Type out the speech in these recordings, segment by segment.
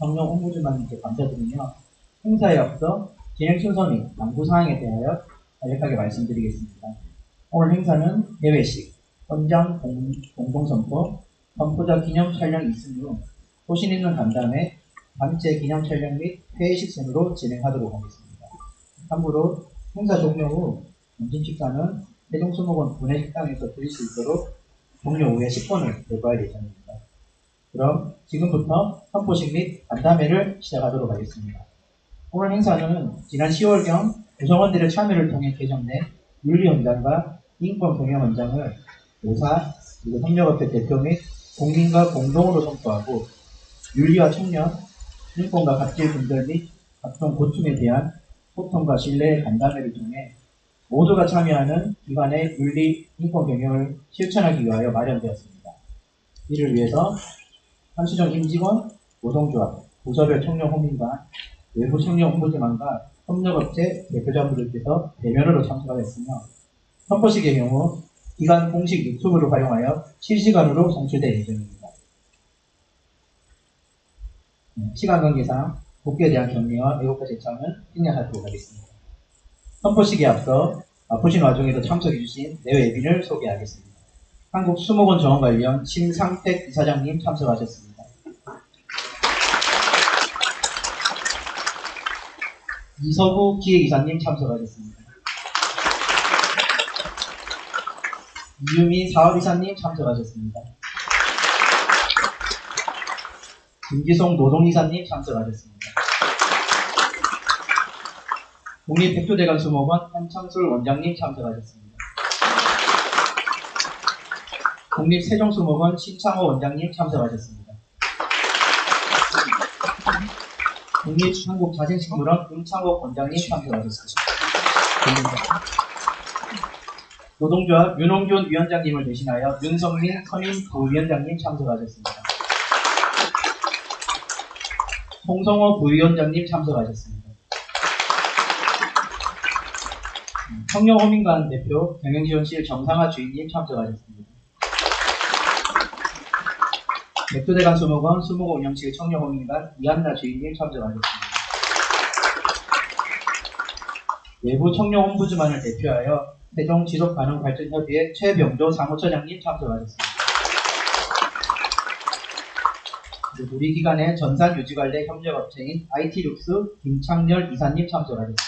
정령 홍보주만님께 감사드리며 행사에 앞서 진행 순서 및 당부 사항에 대하여 간략하게 말씀드리겠습니다. 오늘 행사는 헌장 공, 공동선포, 선포자 기념 촬영 있음 후 소신 있는 간담회, 단체 기념 촬영 및 회의식 순으로 진행하도록 하겠습니다. 참고로 행사 종료 후 점심 식사는 세종수목원 구내식당에서 드실 수 있도록 종료 후에 10분을 제거할 예정입니다. 그럼 지금부터 선포식 및 간담회를 시작하도록 하겠습니다. 오늘 행사는 지난 10월경 구성원들의 참여를 통해 개정된 윤리원장과 인권경영원장을 노사, 그리고 협력업체 대표 및 국민과 공동으로 선포하고 윤리와 청년, 인권과 갑질 분들 및 각종 고충에 대한 소통과 신뢰의 간담회를 통해 모두가 참여하는 기관의 윤리, 인권 경영을 실천하기 위하여 마련되었습니다. 이를 위해서 한수정 임직원, 노동조합, 부서별 청년 호민관, 외부 청년 홍보지만과 협력업체 대표자분들께서 대면으로 참석하였으며 선포식의 경우 기관 공식 유튜브를 활용하여 실시간으로 송출될 예정입니다. 음, 시간 관계상 복귀에 대한 격리와 애국가 제청은 생략하도록 하겠습니다. 선포식에 앞서 바쁘신 와중에도 참석해주신 내외빈을 소개하겠습니다. 한국 수목원 정원관리원 심상택 이사장님 참석하셨습니다. 이서구 기획이사님 참석하셨습니다. 이유미 사업이사님 참석하셨습니다. 김기송 노동이사님 참석하셨습니다. 국립백조대관 수목원 한창술 원장님 참석하셨습니다. 국립세종수목원 신창호 원장님 참석하셨습니다. 국립한국자생식물원 임창호 원장님 참석하셨습니다. 노동조합 윤홍균 위원장님을 대신하여 윤성민 선임 부위원장님 참석하셨습니다. 홍성호 부위원장님 참석하셨습니다. 청년호민관 대표 경영지원실 정상화 주인님 참석하셨습니다. 백두대간 수목원 수목원 운영실 청년호민관 이한나 주인님 참석하셨습니다. 외부 청년홈부즈만을 대표하여 세종 지속가능발전협의회 최병조 사무처장님 참석하셨습니다. 그리고 우리 기관의 전산 유지관리 협력업체인 IT룩스 김창렬 이사님 참석하셨습니다.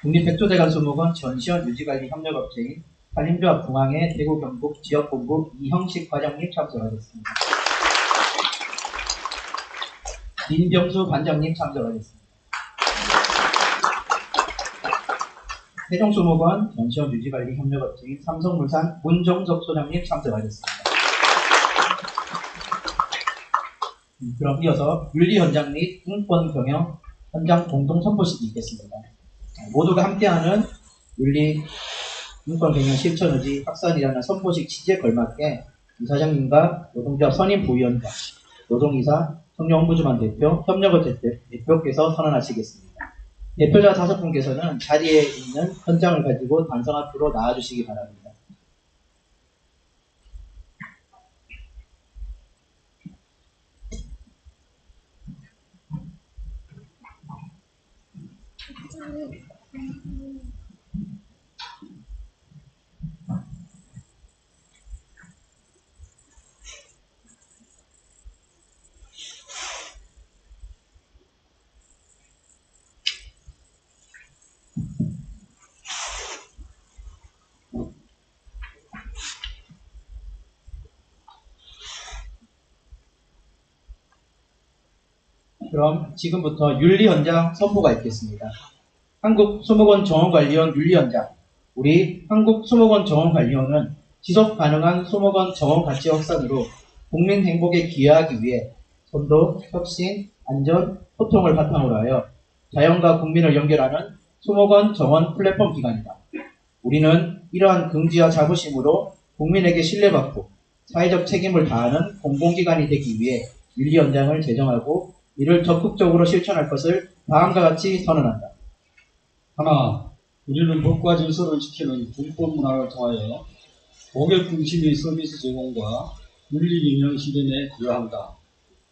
국립백조대관 수목원 전시원 유지관리 협력업체인 산림조합 중앙회 대구 경북 지역본부 이형식 과장님 참석하셨습니다. 민병수 반장님 참석하셨습니다. 세종수목원 전시원 유지관리 협력업체인 삼성물산 문정석 소장님 참석하셨습니다. 음, 그럼 이어서 윤리 현장 및 인권 경영 현장 공동 선포식이 있겠습니다. 모두가 함께하는 윤리 인권 경영 실천 의지 확산이라는 선포식 취지에 걸맞게 이사장님과 노동조합 선임 부위원장, 노동이사, 청년홍보주만 대표, 대- 대표께서 선언하시겠습니다. 대표자 다섯 분께서는 자리에 있는 현장을 가지고 단상 앞으로 나와주시기 바랍니다. 그럼 지금부터 윤리 현장 선포가 있겠습니다. 한국 수목원 정원관리원 윤리 현장. 우리 한국 수목원 정원관리원은 지속 가능한 수목원 정원 가치 확산으로 국민 행복에 기여하기 위해 선도, 혁신, 안전, 소통을 바탕으로 하여 자연과 국민을 연결하는 수목원 정원 플랫폼 기관이다. 우리는 이러한 긍지와 자부심으로 국민에게 신뢰받고 사회적 책임을 다하는 공공기관이 되기 위해 윤리 현장을 제정하고 이를 적극적으로 실천할 것을 다음과 같이 선언한다. 하나, 우리는 법과 질서를 지키는 불법 문화를 통하여 고객 중심의 서비스 제공과 윤리균형 실현에 기여한다.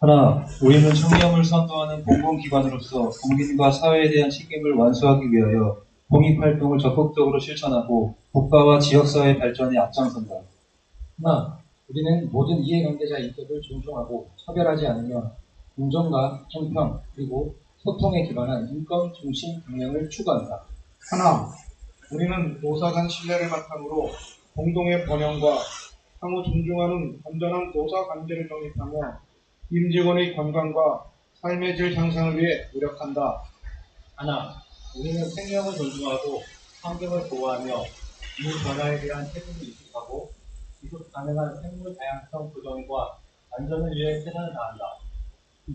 하나, 우리는 청렴을 선도하는 공공기관으로서 국민과 사회에 대한 책임을 완수하기 위하여 공익활동을 적극적으로 실천하고 국가와 지역사회 발전에 앞장선다. 하나, 우리는 모든 이해관계자 인격을 존중하고 차별하지 않으며 공정과 형평 그리고 소통에 기반한 인권 중심 경영을 추구한다. 하나, 우리는 노사 간 신뢰를 바탕으로 공동의 번영과 상호 존중하는 건전한 노사 관계를 정립하며 임직원의 건강과 삶의 질 향상을 위해 노력한다. 하나, 우리는 생명을 존중하고 환경을 보호하며 기후 변화에 대한 책임을 인식하고 지속 가능한 생물 다양성 보존과 안전을 위해 최선을 다한다.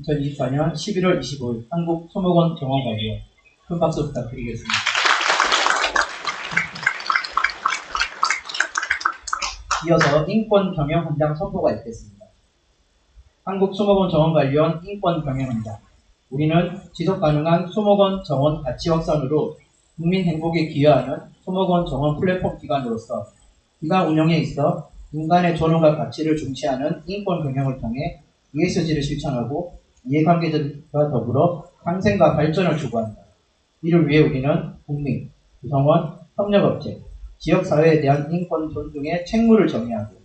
2024년 11월 25일 한국 소목원 정원관리원 큰 박수 부탁드리겠습니다. 이어서 인권 경영 현장 선포가 있겠습니다. 한국 수목원 정원관리원 인권 경영 현장. 우리는 지속 가능한 수목원 정원 가치 확산으로 국민 행복에 기여하는 수목원 정원 플랫폼 기관으로서 기관 운영에 있어 인간의 존엄과 가치를 중시하는 인권 경영을 통해 ESG를 실천하고 이해관계자들과 더불어 상생과 발전을 추구한다. 이를 위해 우리는 국민, 구성원, 협력업체, 지역사회에 대한 인권 존중의 책무를 정의하고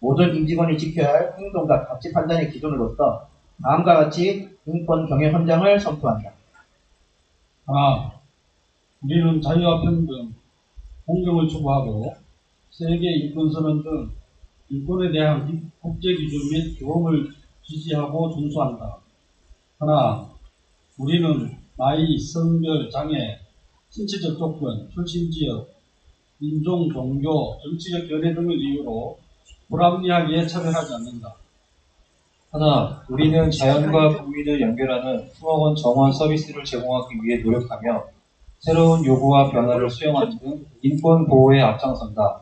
모든 임직원이 지켜야 할 행동과 가치 판단의 기준으로서 다음과 같이 인권 경영 현장을 선포한다. 하나, 우리는 자유와 평등, 공정을 추구하고 세계 인권선언 등 인권에 대한 국제 기준 및 규범을 지지하고 준수한다. 하나, 우리는 나이, 성별, 장애, 신체적 조건, 출신 지역, 인종, 종교, 정치적 견해 등을 이유로 불합리하게 차별하지 않는다. 하나, 우리는 자연과 국민을 연결하는 수목원 정원 서비스를 제공하기 위해 노력하며 새로운 요구와 변화를 수용하는 등 인권 보호에 앞장선다.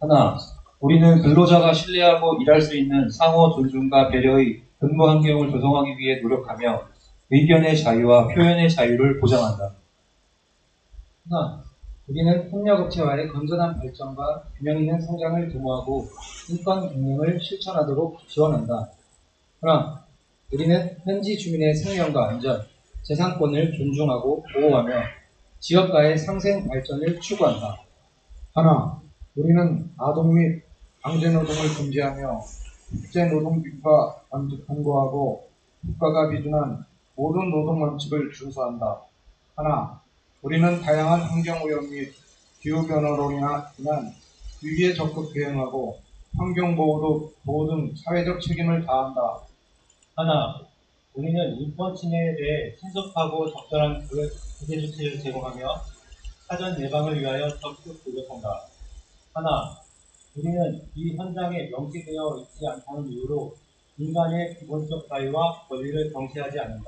하나, 우리는 근로자가 신뢰하고 일할 수 있는 상호 존중과 배려의 근무 환경을 조성하기 위해 노력하며 의견의 자유와 표현의 자유를 보장한다. 하나, 우리는 협력업체와의 건전한 발전과 균형 있는 성장을 도모하고 인권 경영을 실천하도록 지원한다. 하나, 우리는 현지 주민의 생명과 안전, 재산권을 존중하고 보호하며 지역가의 상생 발전을 추구한다. 하나, 우리는 아동 및 강제 노동을 금지하며 국제노동기구가 완전 통보하고 국가가 비준한 모든 노동 원칙을 준수한다. 하나, 우리는 다양한 환경오염 및 기후변화로 인한 위기에 적극 대응하고 환경보호 보호 등 사회적 책임을 다한다. 하나, 우리는 인권 침해에 대해 신속하고 적절한 구제 조치를 제공하며 사전 예방을 위하여 적극 노력한다. 하나, 우리는 이 현장에 명시되어 있지 않다는 이유로 인간의 기본적 자유와 권리를 정시하지 않는다.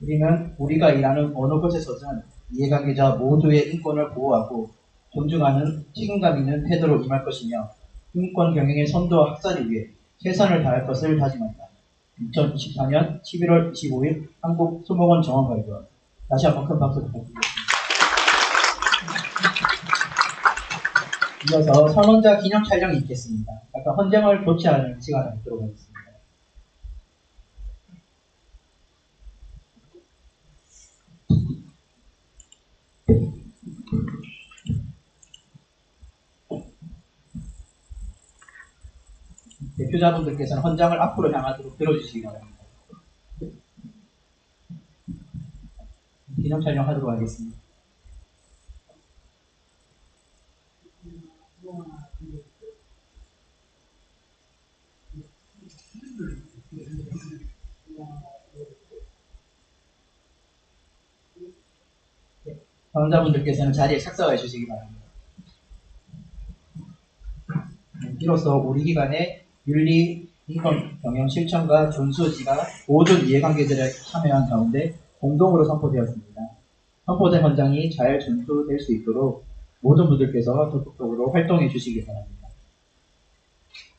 우리는 우리가 일하는 어느 곳에서든 이해관계자 모두의 인권을 보호하고 존중하는 책임감 있는 태도로 임할 것이며 인권 경영의 선도와 확산을 위해 최선을 다할 것을 다짐한다. 2024년 11월 25일 한국 수목원 정원관리원 다시 한번 큰 박수 부탁드리겠습니다. 이어서 선원자 기념 촬영이 있겠습니다. 아까 헌정을 교체하는 시간을 갖도록 하겠습니다. 대표자분들께서는 헌장을 앞으로 향하도록 들어주시기 바랍니다. 기념 촬영하도록 하겠습니다. 당자분들께서는 자리에 착석해 주시기 바랍니다. 네, 이로써 우리 기관의 윤리, 인권 경영 실천과 준수지가 모든 이해관계자를 참여한 가운데 공동으로 선포되었습니다. 선포된 헌장이 잘 준수될 수 있도록 모든 분들께서 적극적으로 활동해 주시기 바랍니다.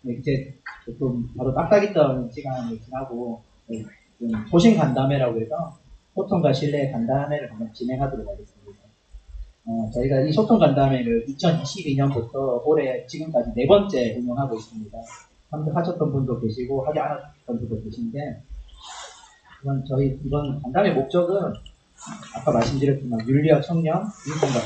네, 이제 조금 바로 딱딱했던 시간이 지나고 네, 좀 소신 간담회라고 해서 소통과 신뢰 간담회를 한번 진행하도록 하겠습니다. 어, 저희가 이 소통 간담회를 2022년부터 올해 지금까지 네 번째 운영하고 있습니다. 하셨던 분도 계시고 하지 않았던 분도 계신데 이건 저희 이건 간담회 목적은 아까 말씀드렸지만 윤리와 청년, 인권과